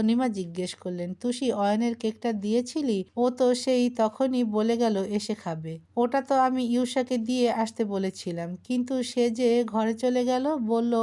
তনিমা জিজ্ঞেস করলেন তুষি অয়নের কেকটা দিয়েছিলি? ও তো সেই তখনই বলে গেল, এসে খাবে। ওটা তো আমি ইউষাকে দিয়ে আসতে বলেছিলাম, কিন্তু সে যে ঘরে চলে গেল, বলল,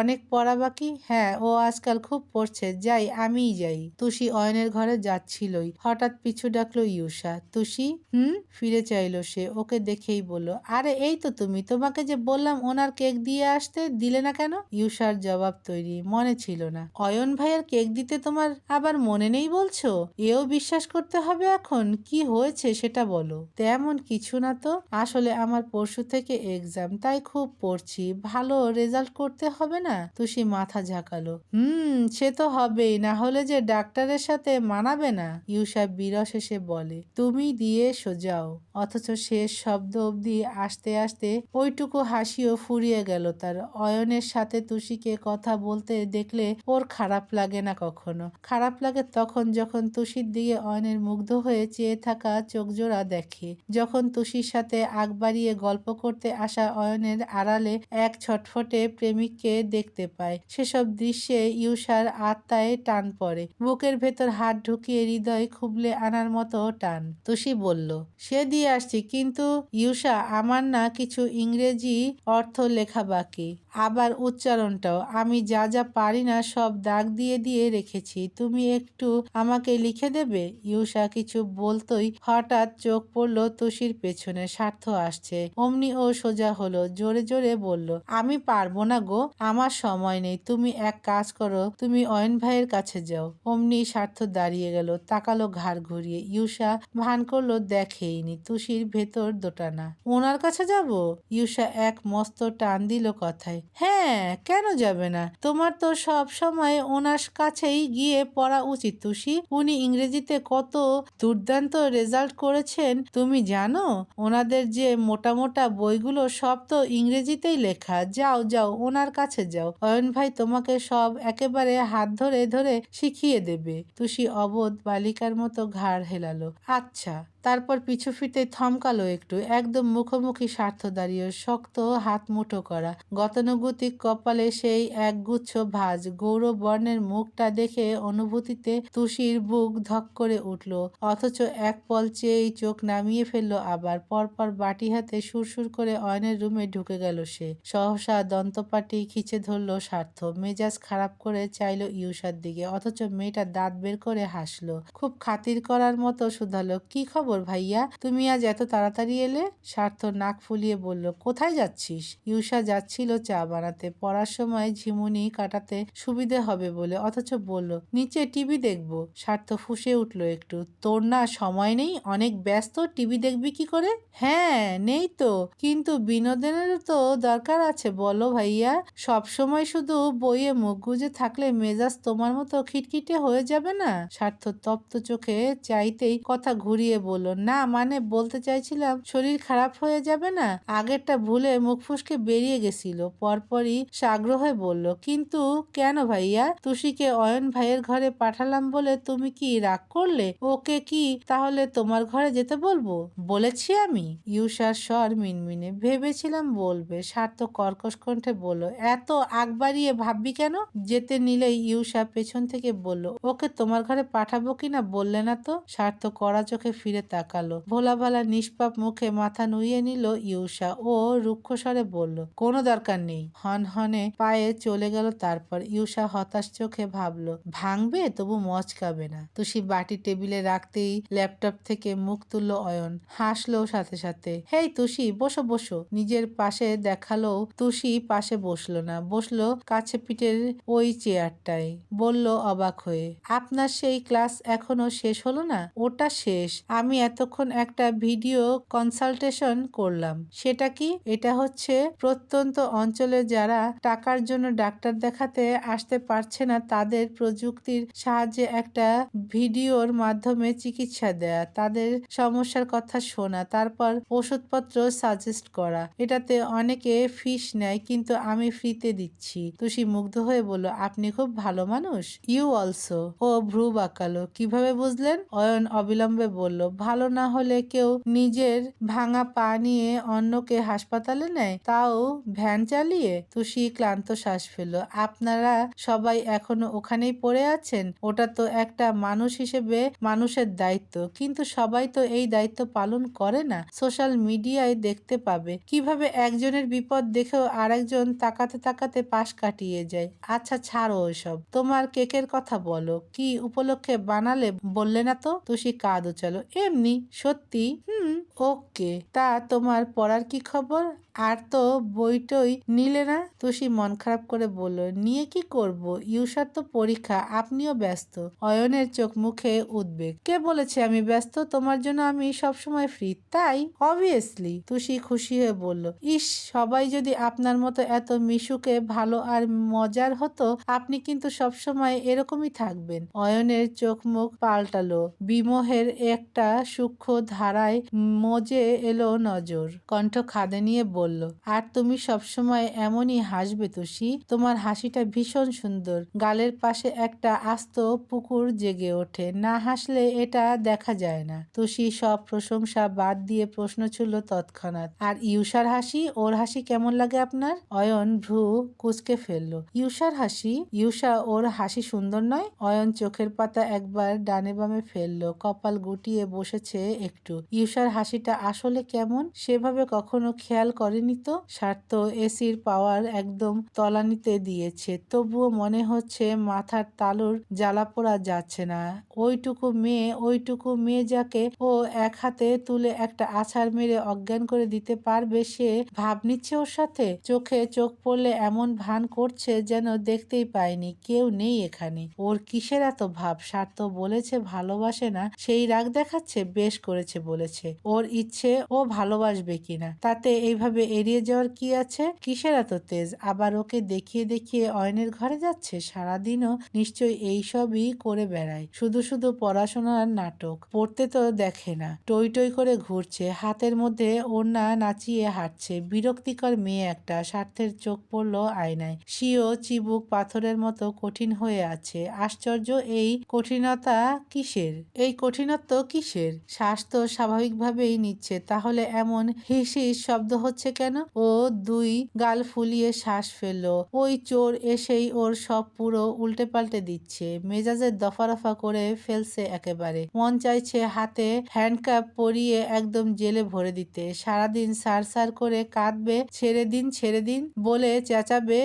অনেক পড়া বাকি? হ্যাঁ ও আজকাল খুব পড়ছে, যাই, আমিই যাই। তুষি অয়নের ঘরে যাচ্ছিলই। হঠাৎ পিছু ডাকলো ইউষা তুষি, হুম? ফিরে চাইলো সে, ওকে দেখেই বলল, আরে, এই তো তুমি, তোমাকে যে বললাম ওনার কেক দিয়ে আসতে, দিলে না কেন? ইউষার জবাব তৈরি, মনে ছিল না, অয়ন ভাইয়ের কেক দিতে তোমার আবার মনে নেই বলছো? এও বিশ্বাস করতে হবে এখন। কি হয়েছে সেটা বলো। তেমন কিছু না তো। আসলে আমার পরশু থেকে এক্সাম তাই খুব পড়ছি। ভালো রেজাল্ট করতে হবে না? তুষি মাথা ঝাঁকালো। হুম, সে তো হবেই। না হলে যে ডাক্তারের সাথে মানাবে না? ইউষা বিরস এসে বলে, তুমি দিয়ে সোজাও অথচ শেষ শব্দ অবধি আসতে আসতে ওইটুকু হাসিও ফুরিয়ে গেল তার। অয়নের সাথে তুষিকে কথা বলতে দেখলে ওর খারাপ লাগে না কখনো। খারাপ লাগে তখন যখন তুষির দিকে অয়নের মুগ্ধ হয়ে চেয়ে থাকা চোখজোড়া দেখে। যখন তুষির সাথে আগ বাড়িয়ে গল্প করতে আসা অয়নের আড়ালে এক ছটফটে প্রেমিককে দেখতে পায়। সেসব দৃশ্যে ইউষার আত্মায় টান পড়ে। বুকের ভেতর হাত ঢুকিয়ে হৃদয় খুবলে আনার মতো টান। তুষি বলল, সে দিয়ে আসছি, কিন্তু ইউষা আমার না কিছু ইংরেজি অর্থ লেখা বাকি। আবার উচ্চারণটাও। আমি যা যা পারি না সব দাগ দিয়ে দিয়ে রেখেছি। তুমি একটু আমাকে লিখে দেবে? ইউষা কিছু বলতোই হঠাৎ চোখ পড়ল তুষির পেছনে, স্বার্থ আসছে। অমনি ও সোজা হলো, জোরে জোরে বলল, আমি পারব না গো, আমার সময় নেই, তুমি এক কাজ করো, তুমি অয়ন ভাইয়ের কাছে যাও। অমনি স্বার্থ দাঁড়িয়ে গেল, তাকালো ঘাড় ঘুরিয়ে। ইউষা ভান করল, দেখেইনি তুষির ভেতর দোটানা। ওনার কাছে যাব? ইউষা এক মস্ত টান দিল কথায়। হ্যাঁ কেন যাবে না? তোমার তো সব সময় ওনার কাছেই গিয়ে পড়া উচিত। তুষি, উনি ইংরেজিতে কত দুর্দান্ত রেজাল্ট করেছেন, তুমি জানো? ওনাদের যে মোটা মোটা বইগুলো সব তো ইংরেজিতেই লেখা। যাও যাও, ওনার কাছে যাও। অয়ন ভাই তোমাকে সব একেবারে হাত ধরে ধরে শিখিয়ে দেবে। তুষি অবোধ বালিকার মতো ঘাড় হেলালো। আচ্ছা। তারপর পিছু ফিরতে থমকালো একটু, একদম মুখোমুখি স্বার্থ দাঁড়িয়ে, শক্ত হাত মুঠো করা। গতানুগতিক কপালে সেই একগুচ্ছ ভাজ গৌরব বর্ণের মুখটা দেখে অনুভূতিতে তুষির বুক ধক করে উঠল, অথচ এক পল চেয়েই চোখ নামিয়ে ফেলল আবার, পরপর বাটি হাতে সুরসুর করে অয়নের রুমে ঢুকে গেল সে। সহসা দন্তপাটি খিচে ধরল স্বার্থ, মেজাজ খারাপ করে চাইল ইউসার দিকে, অথচ মেয়েটা দাঁত বের করে হাসলো। খুব খাতির করার মতো শুধালো কি খবর? ভাইয়া? তুমি আজ এত তাড়াতাড়ি এলে? স্বার্থ নাক ফুলিয়ে বলল, কোথায় যাচ্ছিস? ইউষা যাচ্ছিল চা বানাতে। পড়ার সময় ঝিমুনি কাটাতে সুবিধে হবে বলে অথচ বলল, নিচে টিভি দেখব। স্বার্থ ফুসে উঠল একটু, তোর না সময় নেই? অনেক ব্যস্ত, টিভি দেখবি কি করে? হ্যাঁ নেই তো, কিন্তু বিনোদনেরও তো দরকার আছে, বলো ভাইয়া। সব সময় শুধু বইয়ে মুখ গুজে থাকলে মেজাজ তোমার মতো খিটখিটে হয়ে যাবে না? স্বার্থ তপ্ত চোখে চাইতেই কথা ঘুরিয়ে বলল না মানে বলতে চাইছিলাম শরীর খারাপ হয়ে যাবে না? আগেরটা ভুলে মুখ ফুসকে বেরিয়ে গেছিল। পরপরই সাগ্রহ বলল, কিন্তু কেন ভাইয়া? তুষিকে অয়ন ভাইয়ের ঘরে পাঠালাম বলে তুমি কি রাগ করলে? ওকে কি তাহলে তোমার ঘরে যেতে বলব? বলেছি আমি। ইউষার স্বর মিনমিনে। ভেবেছিলাম বলবে। স্বার্থ কর্কশ কণ্ঠে বলল, এত আগ বাড়িয়ে ভাববি কেন? যেতে নিলে ইউষা পেছন থেকে বলল, ওকে তোমার ঘরে পাঠাবো কিনা বললে না তো? স্বার্থ কড়া চোখে ফিরে তাকালো। ভোলা ভালা নিষ্পাপ মুখে মাথা নুইয়ে নিল ইউষা ও রুক্ষ স্বরে বলল, কোনো দরকার নেই। হন হনে পায়ে চলে গেল তারপর ইউষা হতাশ চোখে ভাবলো, ভাঙবে তবু মচকাবে না। তুষি বাটি টেবিলে রাখতেই ল্যাপটপ থেকে মুখ তুলল অয়ন, হাসলো সাথে সাথে, হেই তুষি, বসো বসো। নিজের পাশে দেখাল তুষি পাশে বসল না, বসল কাছে পিঠের ওই চেয়ারটায়। বলল অবাক হয়ে, আপনার সেই ক্লাস এখনও শেষ হলো না? ওটা শেষ। আমি এতক্ষণ একটা ভিডিও কনসালটেশন করলাম। সেটা কি? এটা হচ্ছে প্রত্যন্ত অঞ্চলে যারা টাকার জন্য ডাক্তার দেখাতে আসতে পারছে না, তাদের প্রযুক্তির সাহায্যে একটা ভিডিওর মাধ্যমে চিকিৎসা দেয়া, তাদের সমস্যার কথা শোনা, তারপর ওষুধপত্র সাজেস্ট করা। এটাতে অনেকে ফিস নেয়, কিন্তু আমি ফ্রিতে দিচ্ছি। তুষি মুগ্ধ হয়ে বলল, আপনি খুব ভালো মানুষ। ইউ অলসো ও ভ্রু বাঁকালো। কীভাবে বুঝলেন? অয়ন অবিলম্বে বলল ভালো না হলে কেউ নিজের ভাঙা পা নিয়ে অন্যকে হাসপাতালে নেয়, তাও ভ্যান চালিয়ে? তুষি ক্লান্ত শ্বাস ফেল আপনারা সবাই এখনও ওখানেই পড়ে আছেন? ওটা তো একটা মানুষ হিসেবে মানুষের দায়িত্ব। কিন্তু সবাই তো এই দায়িত্ব পালন করে না। সোশ্যাল মিডিয়ায় দেখতে পাবে। কীভাবে একজনের বিপদ দেখেও আরেকজন তাকাতে তাকাতে পাশ কাটিয়ে যায়? আচ্ছা ছাড়ো ওইসব। তোমার কেকের কথা বলো। কি উপলক্ষে বানালে বললে না তো? তুষি কাঁদ উচালো এমনি সত্যি? হুম ওকে। তা তোমার পড়ার কি খবর? আর তো বইটই নিলে না? তুষি মন খারাপ করে বলল, নিয়ে কি করব? ইউসার তো পরীক্ষা, আপনিও ব্যস্ত। অয়নের চোখ মুখে উদ্বেগ। কে বলেছে আমি ব্যস্ত? তোমার জন্য আমি সবসময় ফ্রি তাই? অবভিয়াসলি তুষি খুশি হয়ে বলল, ইস, সবাই যদি আপনার মতো এত মিশুকে ভালো আর মজার হতো, আপনি কিন্তু সবসময় এরকমই থাকবেন। অয়নের চোখ মুখ পাল্টালো, বিমোহের একটা সূক্ষ্ম ধারায় মজে এলো নজর। কণ্ঠ খাদে নিয়ে বলল আর তুমি সবসময় এমনই হাসবে তুষি। তোমার হাসিটা ভীষণ সুন্দর। গালের পাশে একটা আস্ত পুকুর জেগে ওঠে। না হাসলে এটা দেখা যায় না। তুষি সব প্রশংসা বাদ দিয়ে প্রশ্ন ছিল তৎক্ষণাৎ, আর ইউসার হাসি? ওর হাসি কেমন লাগে আপনার? অয়ন ভ্রু কুচকে ফেলল ইউসার হাসি? ইউসা ওর হাসি সুন্দর নয়? অয়ন চোখের পাতা একবার ডানে বামে ফেলল, কপাল গুটিয়ে বসেছে একটু ইউসার হাসিটা আসলে কেমন? সেভাবে কখনো খেয়াল করেনি তো? স্বার্থ এসির পাওয়ার একদম তলানিতে দিয়েছে। তবুও মনে হচ্ছে মাথার তালুর জ্বালা পোড়া যাচ্ছে না। ওইটুকু মেয়ে ওইটুকু মেয়ে যাকে ও এক হাতে তুলে একটা আছাড় মেরে অজ্ঞান করে দিতে পারবে, সে ভাব নিচ্ছে ওর সাথে? চোখে চোখ পড়লে এমন ভান করছে যেন দেখতেই পায়নি, কেউ নেই এখানে। ওর কিসের এত ভাব? স্বার্থ বলেছে ভালোবাসে না, সেই রাগ দেখাচ্ছে, বেশ করেছে বলেছে। ওর ইচ্ছে ও ভালোবাসবে কিনা, তাতে এইভাবে এড়িয়ে যাওয়ার কি আছে? কিসের এত তেজ? আবার ওকে দেখিয়ে দেখিয়ে অয়নের ঘরে যাচ্ছে? সারাদিনও নিশ্চয়ই এইসবই করে বেড়ায়। শুধু শুধু পড়াশোনার নাটক। পড়তে তো দেখে না। টই টই করে ঘুরছে। হাতের মধ্যে ওড়না নাচিয়ে হাঁটছে। বিরক্তিকর মেয়ে একটা। স্বার্থের চোখ পড়ল আয়নায়। সিও চিবুক পাথরের মতো কঠিন হয়ে আছে। আশ্চর্য এই কঠিনতা কিসের? এই কঠিনত্ব কিসের? শ্বাস তো স্বাভাবিকভাবেই নিচ্ছে। তাহলে এমন হিস হিস শব্দ হচ্ছে কেন? ও দুই গাল ফুলিয়ে শ্বাস ফেলল। ওই চোর এসেই ওর সব পুরো উল্টে পাল্টে দিচ্ছে। মেজাজের দফা দফারফা করে ফেলছে একেবারে। মন চাইছে হাতে হ্যান্ডকাপ পরিয়ে একদম জেলে ভরে দিতে। সারাদিন সার সার করে কাঁদবে, ছেড়ে দিন ছেড়ে দিন বলে চেঁচাবে,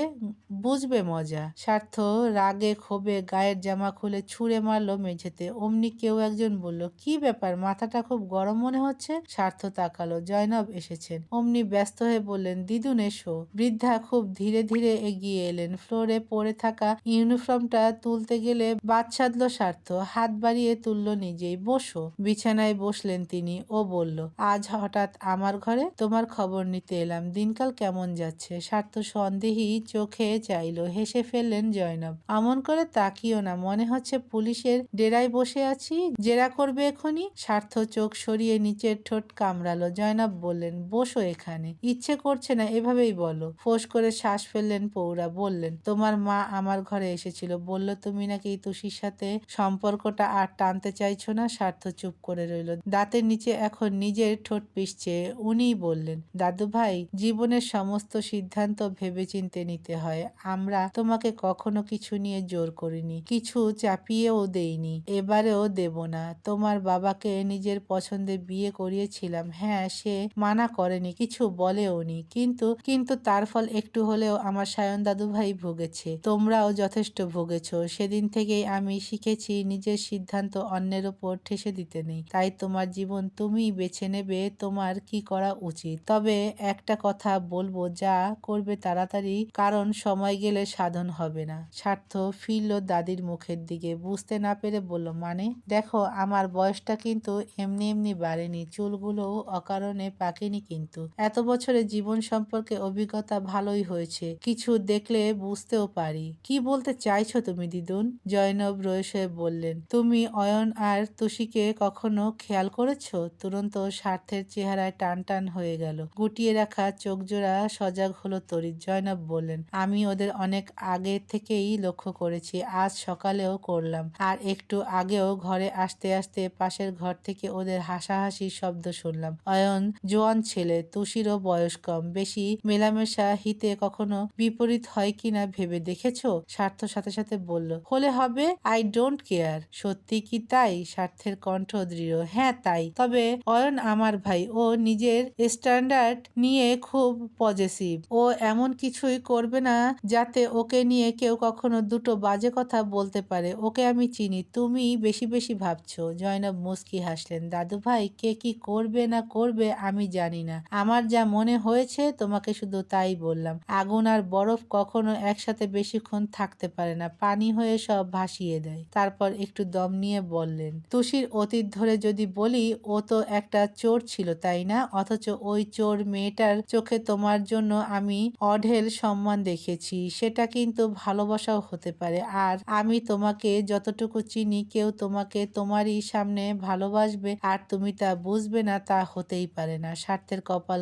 বুঝবে মজা। স্বার্থ রাগে ক্ষোভে গায়ের জামা খুলে ছুঁড়ে মারলো মেঝেতে। অমনি কেউ একজন বলল, কি ব্যাপার? মাথাটা খুব গরম মনে হচ্ছে? স্বার্থ তাকালো। জয়নব এসেছেন। অমনি ব্যস্ত হয়ে বললেন, দিদুন, এসো। বৃদ্ধা খুব ধীরে ধীরে এগিয়ে এলেন। ফ্লোরে পড়ে থাকা ইউনিফর্মটা তুলতে গেলে সাধলো স্বার্থ। হাত বাড়িয়ে তুলল নিজেই। বসো। বিছানায় বসলেন তিনি। ও বলল, আজ হঠাৎ আমার ঘরে তোমার খবর নিতে এলাম। দিনকাল কেমন যাচ্ছে? স্বার্থ সন্দেহী চোখে চাইলো। হেসে ফেললেন জয়নব আমন করে তাকিও না। মনে হচ্ছে পুলিশের ডেরায় বসে আছি। জেরা করবে এখনই? স্বার্থ চোখ সরিয়ে নিচের ঠোঁট কামড়ালো। জয়নব বললেন, বসো এখানে। ইচ্ছে করছে না, এভাবেই বলো। ফোঁস করে শ্বাস ফেললেন পৌরা, বললেন, তোমার মা আমার ঘরে এসেছিল। বলল, তুমি নাকি তুষির সাথে সম্পর্কটা আর টানতে চাইছো না? স্বার্থ চুপ করে রইল। দাঁতের নিচে এখন নিজের ঠোঁট পিসছে উনিই বললেন, দাদু ভাই, জীবনের সমস্ত সিদ্ধান্ত ভেবেচিন্তে নিতে হয়। আমরা তোমাকে কখনো কিছু নিয়ে জোর করিনি। কিছু চাপিয়েও দেইনি। এবারেও দেব না। তোমার বাবাকে নিজের পছন্দে বিয়ে করিয়েছিলাম। হ্যাঁ সে মানা করেনি। কিছু বলেওনি কিন্তু কিন্তু তার ফল একটু হলেও আমার সায়ন দাদু ভাই ভুগেছে। তোমরাও যথেষ্ট ভুগেছ। সেদিন থেকেই আমি শিখেছি নিজের সিদ্ধান্ত অন্যের ওপর ঠেসে দিতে নেই। তাই তোমার জীবন তুমি বেছে নেবে, তোমার কি করা উচিত? তবে একটা কথা বলব, যা করবে তাড়াতাড়ি, কারণ সময় গেলে সাধন হবে না। স্বার্থ ফিরল দাদির মুখের দিকে। বুঝতে না পেরে বলল মানে? দেখো, আমার বয়সটা কিন্তু এমনি এমনি বাড়েনি। চুলগুলো অকারণে পাকেনি কিন্তু। এত বছর বছরের জীবন সম্পর্কে অভিজ্ঞতা ভালোই হয়েছে। কিছু দেখলে বুঝতেও পারি। কি বলতে চাইছো তুমি দিদুন জয়নব হয়ে বললেন, তুমি অয়ন আর তুষিকে কখনো খেয়াল করেছ? তুরন্ত স্বার্থের চেহারায় টান টান হয়ে গেল। গুটিয়ে রাখা চোখ জোড়া সজাগ হলো তরিত জয়নব বললেন, আমি ওদের অনেক আগে থেকেই লক্ষ্য করেছি। আজ সকালেও করলাম। আর একটু আগেও ঘরে আসতে আসতে পাশের ঘর থেকে ওদের হাসাহাসি শব্দ শুনলাম। অয়ন জোয়ান ছেলে, তুষিরও বয়স কম। বেশি মেলামেশা, হিতে কখনো বিপরীত হয় কিনা ভেবে দেখেছ? স্বার্থ সাথে সাথে বলল, হলে হবে আই ডোন্ট কেয়ার সত্যি কি তাই? স্বার্থের কণ্ঠ দৃঢ়। হ্যাঁ তাই। তবে অয়ন আমার ভাই, ও নিজের স্ট্যান্ডার্ড নিয়ে খুব পজেসিভ ও এমন কিছুই করবে না যাতে ওকে নিয়ে কেউ কখনো দুটো বাজে কথা বলতে পারে। ওকে আমি চিনি, তুমি বেশি বেশি ভাবছ। জয়নব মুস্কি হাসলেন দাদু ভাই কে কি করবে না করবে আমি জানি না। আমার যা মনে হয়েছে, তোমাকে শুধু তাই বললাম। আগুন আর বরফ কখনো একসাথে বেশিক্ষণ থাকতে পারে না। পানি হয়ে সব ভাসিয়ে দেয়। তারপর একটু দম নিয়ে বললেন, তুষির অতীত ধরে যদি বলি, ও তো একটা চোর ছিল, তাই না? অথচ ওই চোর মেয়েটার চোখে তোমার জন্য আমি অঢেল সম্মান দেখেছি। সেটা কিন্তু ভালোবাসাও হতে পারে। আর আমি তোমাকে যতটুকু চিনি, কেউ তোমাকে তোমারই সামনে ভালোবাসবে। আর তুমি তা বুঝবে না, তা হতেই পারে না। স্বার্থের কপাল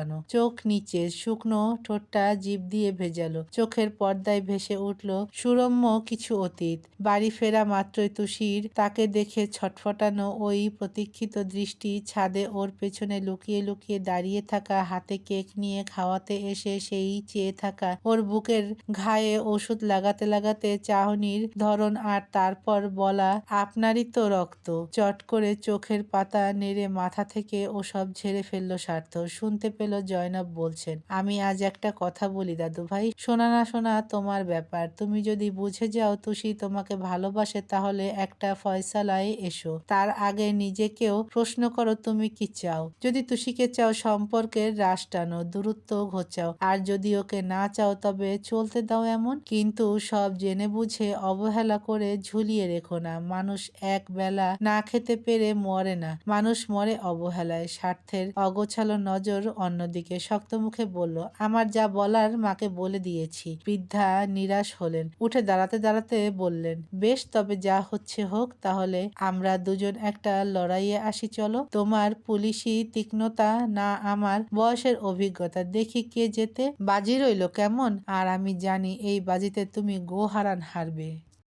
কোসকানো চোখ নিচে শুকনো ঠোঁটটা জিভ দিয়ে ভেজালো। চোখের পর্দায় ভেসে উঠল সুরম্য কিছু অতীত। বাড়ি ফেরা মাত্রই তুষির তাকে দেখে ছটফটানো ওই প্রতীক্ষিত দৃষ্টি ছাদে ওর পেছনে লুকিয়ে লুকিয়ে দাঁড়িয়ে থাকা, হাতে কেক নিয়ে খাওয়াতে এসে সেই চেয়ে থাকা, ওর বুকের ঘায়ে ওষুধ লাগাতে লাগাতে চাহনির ধরন আর তারপর বলা, আপনারই তো রক্ত। চট করে চোখের পাতা নেড়ে মাথা থেকে ওসব ঝেড়ে ফেলল স্বার্থ। শুনতে পেল জয়নব বলছেন, আমি আজ একটা কথা বলি দাদু ভাই। শোনা না শোনা তোমার ব্যাপার। তুমি যদি বুঝে যাও তুষি তোমাকে ভালোবাসে তাহলে একটা ফয়সালায় এসো। তার আগে নিজেকেও প্রশ্ন করো তুমি কি চাও। যদি তুষিকে চাও সম্পর্কের রাশ টানো, দূরত্ব ঘোচাও। আর যদি ওকে না চাও তবে চলতে দাও এমন। কিন্তু সব জেনে বুঝে অবহেলা করে ঝুলিয়ে রেখো না। মানুষ এক বেলা না খেতে পেরে মরে না। মানুষ মরে অবহেলায়। স্বার্থের অগোছালো নজর অন্যদিকে শক্ত মুখে বলল, আমার যা বলার মাকে বলে দিয়েছি। বৃদ্ধা নিরাশ হলেন, উঠে দাঁড়াতে দাঁড়াতে বললেন, বেশ, তবে যা হচ্ছে হোক, তাহলে আমরা দুজন একটা লড়াইয়ে আসি, চলো। তোমার পুলিশি তীক্ষ্ণতা না আমার বয়সের অভিজ্ঞতা, দেখি কে যেতে বাজি রইল কেমন। আর আমি জানি এই বাজিতে তুমি গোহারান হারবে।